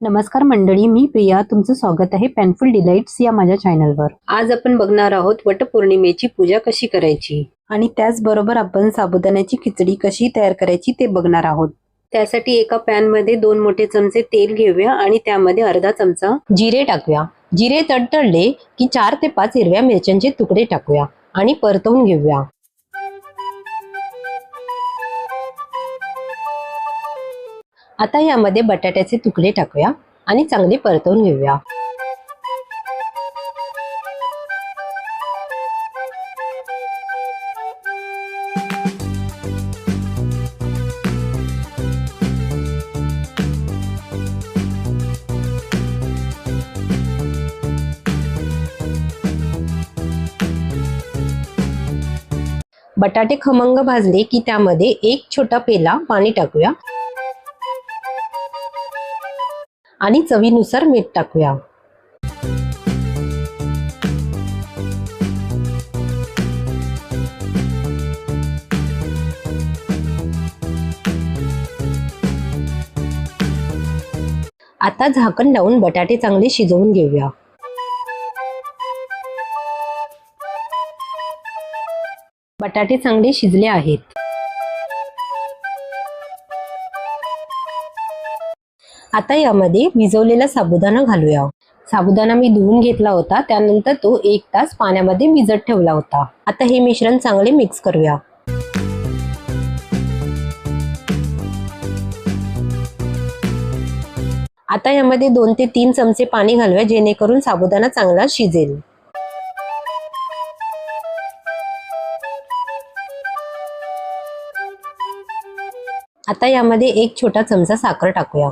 नमस्कार मंडळी मी प्रिया. तुमचं स्वागत आहे पॅनफुल डिलाइट्स या माझ्या चॅनलवर आज आपण बघणार आहोत वटपौर्णिमेची पूजा कशी करायची? आणि त्याचबरोबर आपण साबुदाण्याची खिचडी कशी तयार करायची ते बघणार आहोत. त्यासाठी एका पॅनमध्ये दोन मोठे चमचे तेल घेऊया आणि त्यामध्ये अर्धा चमचा जिरे टाकूया. जिरे तडतडले की चार ते पाच हिरव्या मिरच्यांचे तुकडे टाकूया आणि परतवून घेऊया. आता यामध्ये बटाट्याचे तुकडे टाकूया आणि चांगले परतवून घेऊया. बटाटे खमंग भाजले की त्यामध्ये एक छोटा पेला पाणी टाकूया. आणि चवीनुसार मीठ टाकूया. आता झाकण लावून बटाटे चांगले शिजवून घेऊया. बटाटे चांगले शिजले आहेत. आता यामध्ये भिजवलेला साबुदाणा घालूया. साबुदाणा मी धुवून घेतला होता त्यानंतर तो एक तास पाण्यामध्ये भिजत ठेवला होता. आता हे मिश्रण चांगले मिक्स करूया. आता यामध्ये दोन ते तीन चमचे पाणी घालूया जेणेकरून साबुदाणा चांगला शिजेल. आता यामध्ये एक छोटा चमचा साखर टाकूया.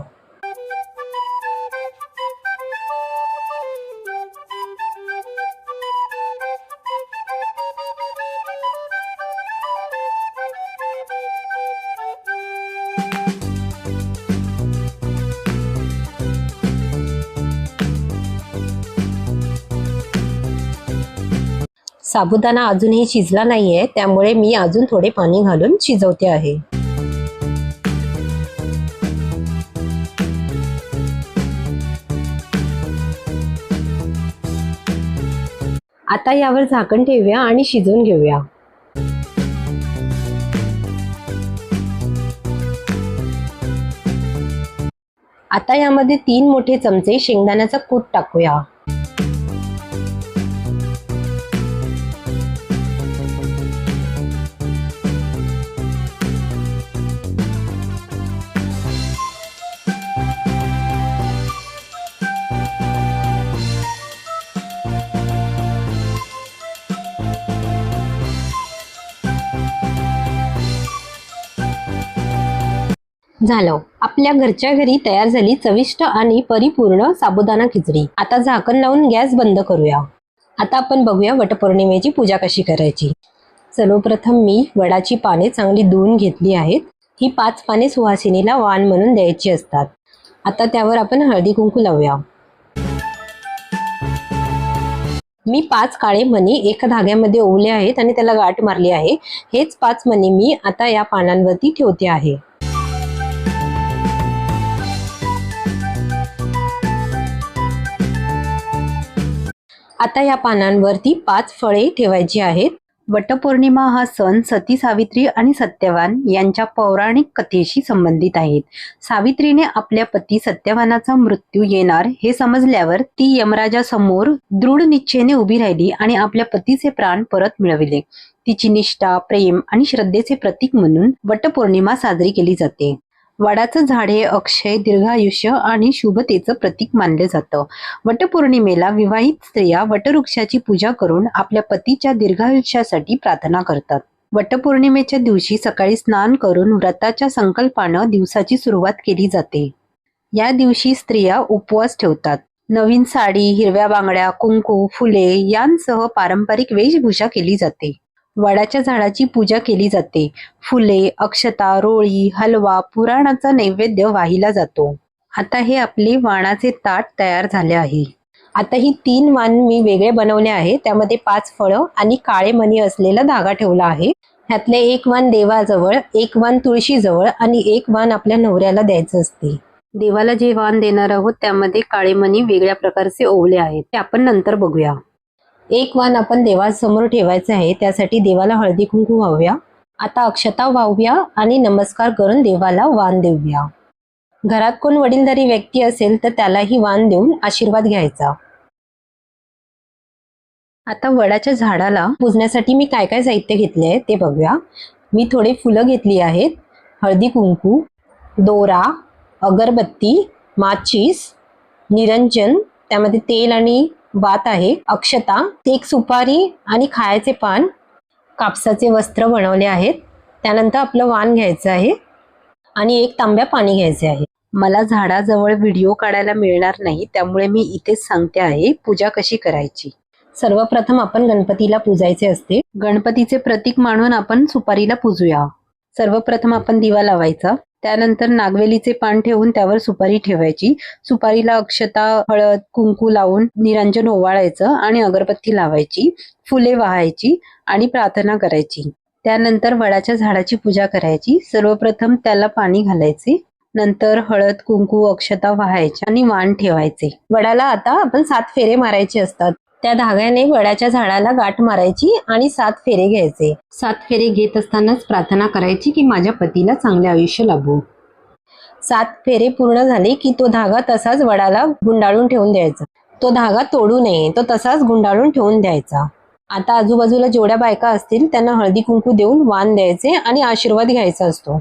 साबुदाणा अजूनही शिजला नाहीये त्यामुळे मी अजून थोडे पाणी घालून शिजवते आहे. आता यावर झाकण ठेवूया आणि शिजवून घेऊया. आता यामध्ये तीन मोठे चमचे शेंगदाण्याचा कूट टाकूया. झालं. आपल्या घरच्या घरी तयार झाली चविष्ट आणि परिपूर्ण साबुदाणा खिचडी. आता झाकण लावून गॅस बंद करूया. आता आपण बघूया वटपौर्णिमेची पूजा कशी करायची. सर्वप्रथम मी वडाची पाने चांगली धुवून घेतली आहेत. ही पाच पाने सुहासिनीला वाण म्हणून द्यायची असतात. आता त्यावर आपण हळदी कुंकू लावूया. मी पाच काळे मणी एका धाग्यामध्ये ओवले आहेत आणि त्याला गाठ मारली आहे. हेच पाच मणी मी आता या पानांवरती ठेवते आहे. आता या पानांवरती पाच फळे ठेवायची आहेत. वटपौर्णिमा हा सण सती सावित्री आणि सत्यवान यांच्या पौराणिक कथेशी संबंधित आहेत सावित्रीने आपल्या पती सत्यवानाचा मृत्यू येणार हे समजल्यावर ती यमराजासमोर दृढ निश्चयने उभी राहिली आणि आपल्या पतीचे प्राण परत मिळविले. तिची निष्ठा प्रेम आणि श्रद्धेचे प्रतीक म्हणून वटपौर्णिमा साजरी केली जाते. वडाचं झाड हे अक्षय दीर्घायुष्य आणि शुभतेचं प्रतीक मानलं जातं. वटपौर्णिमेला विवाहित स्त्रिया वटवृक्षाची पूजा करून आपल्या पतीच्या दीर्घायुष्यासाठी प्रार्थना करतात. वटपौर्णिमेच्या दिवशी सकाळी स्नान करून व्रताच्या संकल्पानं दिवसाची सुरुवात केली जाते. या दिवशी स्त्रिया उपवास ठेवतात. नवीन साडी हिरव्या बांगड्या कुंकू फुले यांसह पारंपरिक वेशभूषा केली जाते. वडाच्या झाडाची पूजा केली जाते. फुले अक्षता रोळी हलवा पुराणाचा नैवेद्य वाहिला जातो. आता हे आपले वाणाचे ताट तयार झाले आहे. आता ही तीन वाण मी वेगळे बनवले आहे. त्यामध्ये पाच फळं आणि काळे मणी असलेला धागा ठेवला आहे. ह्यातले एक वाण देवाजवळ एक वाण तुळशीजवळ आणि एक वाण आपल्या नवऱ्याला द्यायचं असते. देवाला जे वाण देणार आहोत त्यामध्ये काळे मणी वेगळ्या प्रकारचे ओवले आहेत. ते आपण नंतर बघूया. एक वाण आपण देवासमोर ठेवायचं आहे त्यासाठी देवाला हळदी कुंकू वाहूया. आता अक्षता वाहूया आणि नमस्कार करून देवाला वाण देऊया. घरात कोण वडीलधारी व्यक्ती असेल तर त्यालाही वाण देऊन आशीर्वाद घ्यायचा. आता वडाच्या झाडाला पुजण्यासाठी मी काय काय साहित्य घेतले आहे ते बघूया. मी थोडे फुलं घेतली आहेत. हळदी कुंकू दोरा अगरबत्ती माचीस निरंजन त्यामध्ये तेल आणि बात आहे. अक्षता एक सुपारी आणि खायचे पान कापसाचे वस्त्र बनवले आहेत. त्यानंतर आपलं वाण घ्यायचं आहे आणि एक तांब्या पाणी घ्यायचे आहे. मला झाडाजवळ व्हिडिओ काढायला मिळणार नाही त्यामुळे मी इथेच सांगते आहे पूजा कशी करायची? सर्वप्रथम आपण गणपतीला पूजायचे असते. गणपतीचे प्रतीक मानून आपण सुपारीला पूजूया. सर्वप्रथम आपण दिवा लावायचा. त्यानंतर नागवेलीचे पान ठेवून त्यावर सुपारी ठेवायची. सुपारीला अक्षता हळद कुंकू लावून निरंजन ओवाळायचं आणि अगरबत्ती लावायची. फुले वाहायची आणि प्रार्थना करायची. त्यानंतर वडाच्या झाडाची पूजा करायची. सर्वप्रथम त्याला पाणी घालायचे. नंतर हळद कुंकू अक्षता वाहायच्या आणि वाण ठेवायचे. वडाला आता आपण सात फेरे मारायचे असतात. त्या धाग्याने वडाच्या झाडाला गाठ मारायची आणि सात फेरे घ्यायचे. सात फेरे घेत असतानाच प्रार्थना करायची की माझ्या पतीला चांगले आयुष्य लाभो. सात फेरे पूर्ण झाले की तो धागा तसाच वडाला गुंडाळून ठेवून द्यायचा. तो धागा तोडू नये तो तसाच गुंडाळून ठेवून द्यायचा. आता आजूबाजूला जेवढ्या बायका असतील त्यांना हळदी कुंकू देऊन वाण द्यायचे आणि आशीर्वाद घ्यायचा असतो.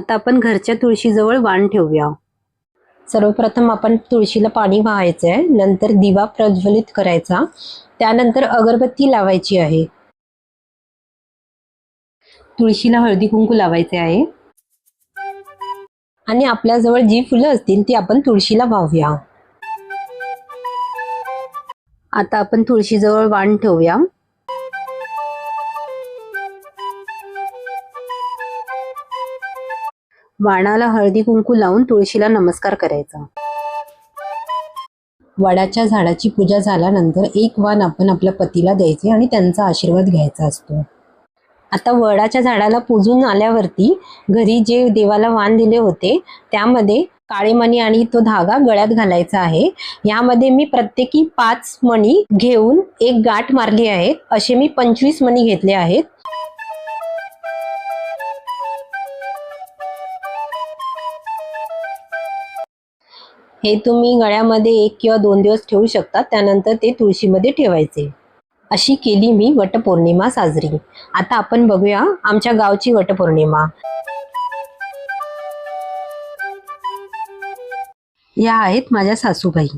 आता आपण घरच्या तुळशीजवळ वाण ठेवूया. सर्वप्रथम आपण तुळशीला पाणी वाहायचं आहे नंतर दिवा प्रज्वलित करायचा. त्यानंतर अगरबत्ती लावायची आहे. तुळशीला हळदी कुंकू लावायचे आहे. आणि आपल्याजवळ जी फुलं असतील ती आपण तुळशीला वाहूया. आता आपण तुळशीजवळ वाण ठेवूया. वाणाला हळदी कुंकू लावून तुळशीला नमस्कार करायचा. वडाच्या झाडाची पूजा झाल्यानंतर एक वाण आपण आपल्या पतीला द्यायचे आणि त्यांचा आशीर्वाद घ्यायचा असतो. आता वडाच्या झाडाला पूजून आल्यावरती घरी जे देवाला वाण दिले होते त्यामध्ये काळे मणी आणि तो धागा गळ्यात घालायचा आहे. यामध्ये मी प्रत्येकी पाच मणी घेऊन एक गाठ मारली आहे असे मी पंचवीस मणी घेतले आहेत. हे तुम्ही गळ्यामध्ये एक किंवा दोन दिवस ठेवू शकता त्यानंतर ते तुळशीमध्ये ठेवायचे. अशी केली मी वटपौर्णिमा साजरी. आता आपण बघूया आमच्या गावची वटपौर्णिमा. या आहेत माझ्या सासूबाई.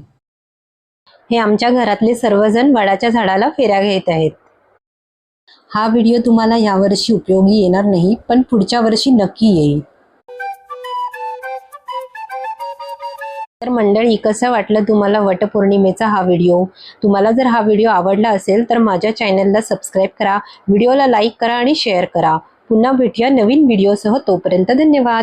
हे आमच्या घरातले सर्वजण वडाच्या झाडाला फेऱ्या घेत आहेत. हा व्हिडिओ तुम्हाला यावर्षी उपयोगी येणार नाही पण पुढच्या वर्षी नक्की येईल. तर मंडळी कसं वाटलं तुम्हाला वटपौर्णिमेचा हा व्हिडिओ? तुम्हाला जर हा व्हिडिओ आवडला असेल तर माझ्या चॅनलला सबस्क्राईब करा व्हिडिओला लाईक करा आणि शेअर करा. पुन्हा भेटूया नवीन व्हिडिओसह. तोपर्यंत धन्यवाद.